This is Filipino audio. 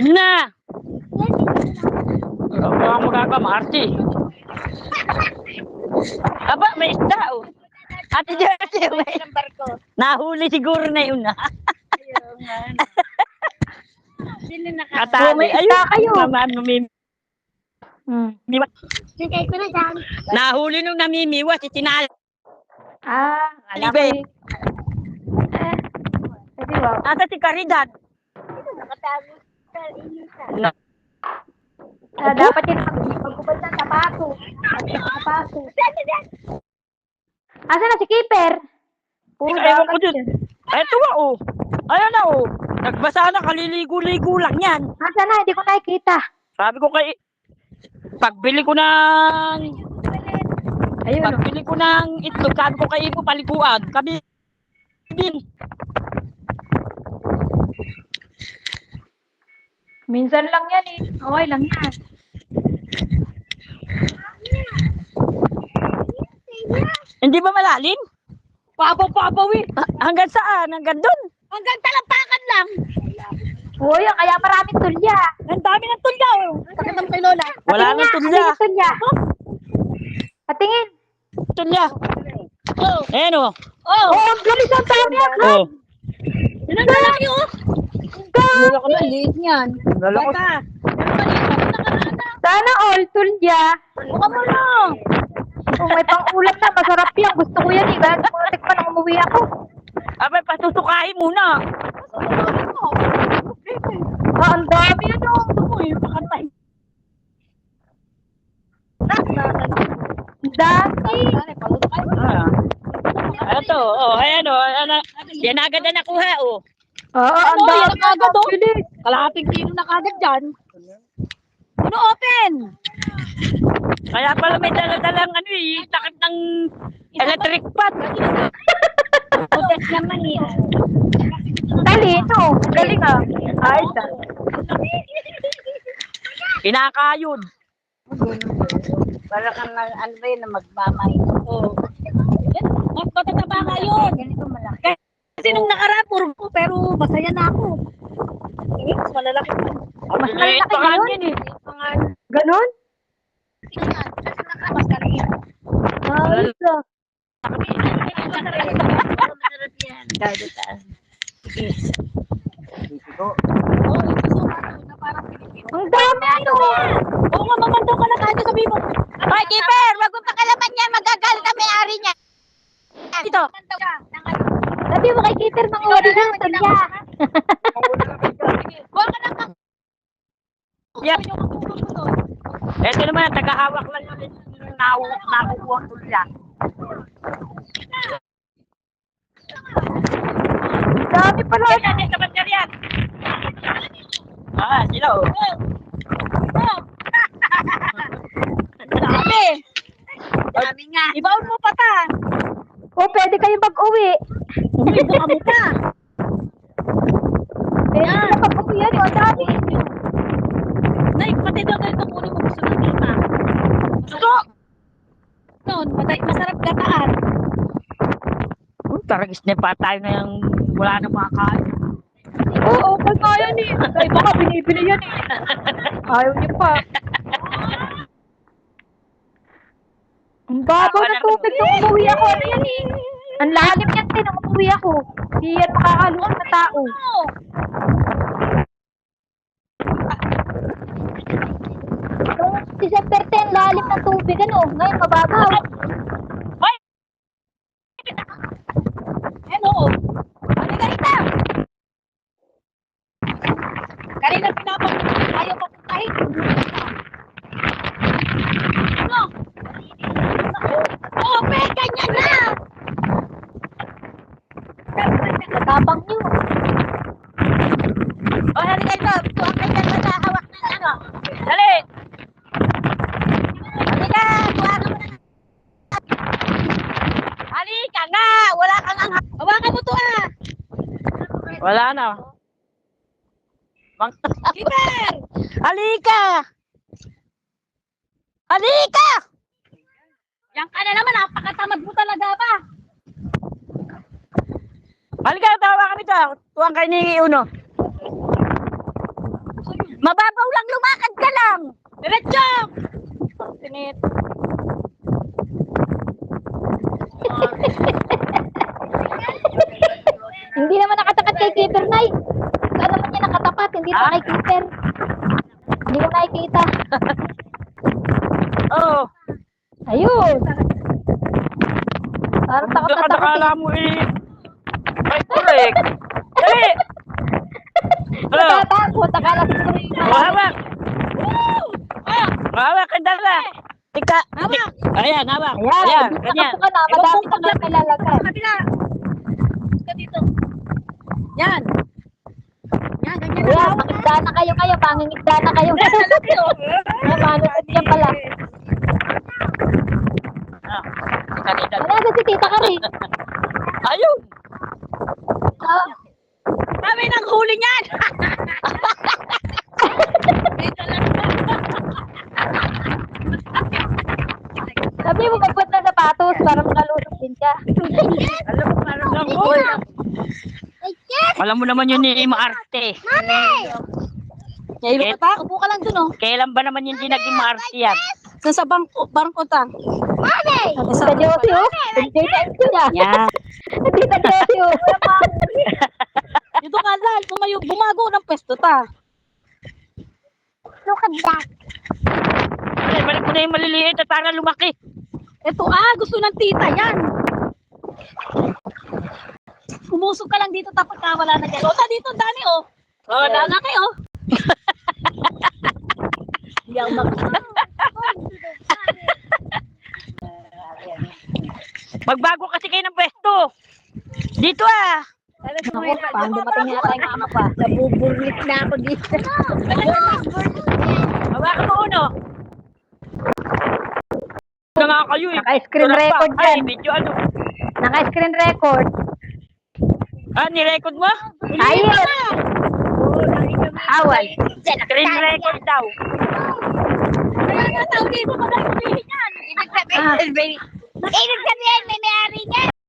Na! Wala mo kakamarte. Aba, may isda oh. Ate Jersey, may nahuli siguro na yun nga. Sino naka... Katabi. may isda Ayun, kayo. naman, namim- Hmm. Sige, ko na dyan. Nahuli nung namimiwas, itinali. Ah, alam ko eh. Asa si Caridad? Sa inisa. Na, Ah, dapat yun mag- magkubad ng sapato. Sapato. Asa na si Keeper? Puro Ewan ko yun. eto nga oh. Ayan na oh. Nagbasa na, kaliligo-ligo lang yan. Asa na? Hindi ko nakikita. Sabi ko kay... Pagbili ko ng... Ayun oh. Pagbili ko ng itlog, sabi ko kay Ipo paliguan. Kami din. Minsan lang yan eh. Okay lang yan. Hindi ba malalim? Papaw-papaw eh. Ha- Hanggang saan? Hanggang doon. Hanggang talampakan lang. Uy, kaya maraming tulya. Ang dami ng tulyaw. Sakit ng kay Lola. Wala Patingin nang nga, tulya. ano yung tulya? Patingin. Tulya. Oh. Ayan oh. Oh. Oh, ang galis ang tayo niya. Oh. Yun ang lalaki oh. Wala ko na. Liit niyan. Wala ko. Bata. Pero maliit ako na. Sana all tulya. Buka mo na. Kung may pang-ulam na, masarap yan. Gusto ko yan. Kaya ko tikman nang umuwi ako. Abay, pasusukain muna. Ah, ang dami ano. Uy, pakantay. Ang dami. Ah. Ito, oh, ayan oh. Ayan, ah. yan agad na nakuha oh. Oo, ang Ano, dami. ang agad, oh. Bilis. Kalahating kilo na kagad dyan. Ano open? Kaya pala may daladalang ano eh, takip ng electric pan. Open naman eh. Talino. Galing ah. Ay, sa. Kinakayod. Para kang na, ano ba yun, na magmamay. Oo. Yan, mas matataba nga yun. Ganito malaki. Kasi nung nakaraan, puro ko, pero masaya na ako. Eh, mas malalaki pa. Mas malaki pa yun? eh. Ganon? mas kaliit. Ay, sa. Masarap yan. Gado taas. Oo, isusukat ko na parang Pilipino. Ang dami ano. Oo nga, mamando ka na kahit sabihin mo. Ay, keeper! Wag mo pakalaman yan! Magagal na may-ari niya! Ito! Mamando ka. Ng. Sabi mo kay Keeper, mga wali na ang tulya. Huwag ka tutulog ko doon. Ito naman, tagahawak lang yun yung naku nakukuha ang tulya. Ang dami pala. Yan, yan, yan, tapat ka riyan. Ah, sila oh. Oh. Dami. Dami nga. Ibaon mo pa ta. O, pwede kayo mag-uwi. Ibaon mo pa. Pwede na mag-uwi yan. O, ang dami. Nay, pati daw ganito kunin mo gusto ng tita. Gusto! Noon, masarap gataan. Oh, taragis na pa tayo na yung wala na mga kain. Oo, okay nga yan eh. Sa iba ka, binibili yan eh. Ayaw niyo pa. Ang babaw ng tubig nung umuwi ako. Ano yan eh? Ang lalim yan din nung umuwi ako. Hindi yan makakaluan na tao. Nung December 10, lalim ng tubig ano. Ngayon, mababaw. Hoy! Ano? Halika rito. Kanina pinapag ayaw papuntahin. Ano? Oh, pe, ganyan na. Katabang niyo. Oh, halika rito. Tuwag ka dyan na hawak ng ano. Dali! Halika, mo na. Halika nga, wala kang ang... Hawakan mo to ah. Wala na. Mang... Kiper! Halika! Halika! Yan ka na naman, napakatamad mo talaga ba? Halika, tawa ka nito. Tuwang kay ni Uno. Mababaw lang, lumakad ka lang. Diretso! Tinit. Hindi naman nakatapat kay Keeper, Nay. Saan naman niya nakatapat? Hindi pa Ah? kay Keeper. Hindi ko nakikita. Oh, Ayun. Parang takot na takot. nakakala eh. mo eh. Ay, correct. Dali! Ano? Natatakot. Akala ko siguro yung Oh, hawak! Hawak ka dala! Tika! Hawak. Ayan, hawak. Ayan, ganyan. ka na. Madami ka na nilalagay. Kabila. Ka dito. Yan. Yan, ganyan Ayan, lang. mangigda na kayo kayo. Mangingigda na kayo. Ayan, manunod dyan pala. Ah, tika, tika. Wala na si Tita Kari. Ayun! Kami nang huli niyan. Sabi mo, magbuat na sapatos para makalusok din ka. Alam mo, parang lang ko. Alam mo naman yun ni Maarte. Yaylo ka ta, upo ka lang dun oh. Kailan ba naman yung di naging Maarte yan? Sa sa bangko, bangko ta. Tita Josie, oh. Enjoy na enjoy niya. Yeah. Tita Josie, oh. Dito ka lang, tumayo, bumago ng pwesto ta. Look at that. Ay, balik mo na yung maliliit at para lumaki. Ito ah, gusto ng tita yan. Umusog ka lang dito tapos ka wala na dyan. O, ta dito, Dani oh. Oh, yeah. na kayo. Hindi ako mag... Magbago kasi kayo ng pwesto. Dito ah. Ako, paano dumating yata yung mama pa? Nabuburlit na ako dito. Hawakan mo uno. Na nga kayo eh. Naka-screen pa. record Ay, yan. video ano. Naka-screen record. Ah, nirecord mo? Ayun. Awal. Screen record daw. Wala na tao dito pa na hulihin yan. Ah. ibig sabihin, may may-ari niyan.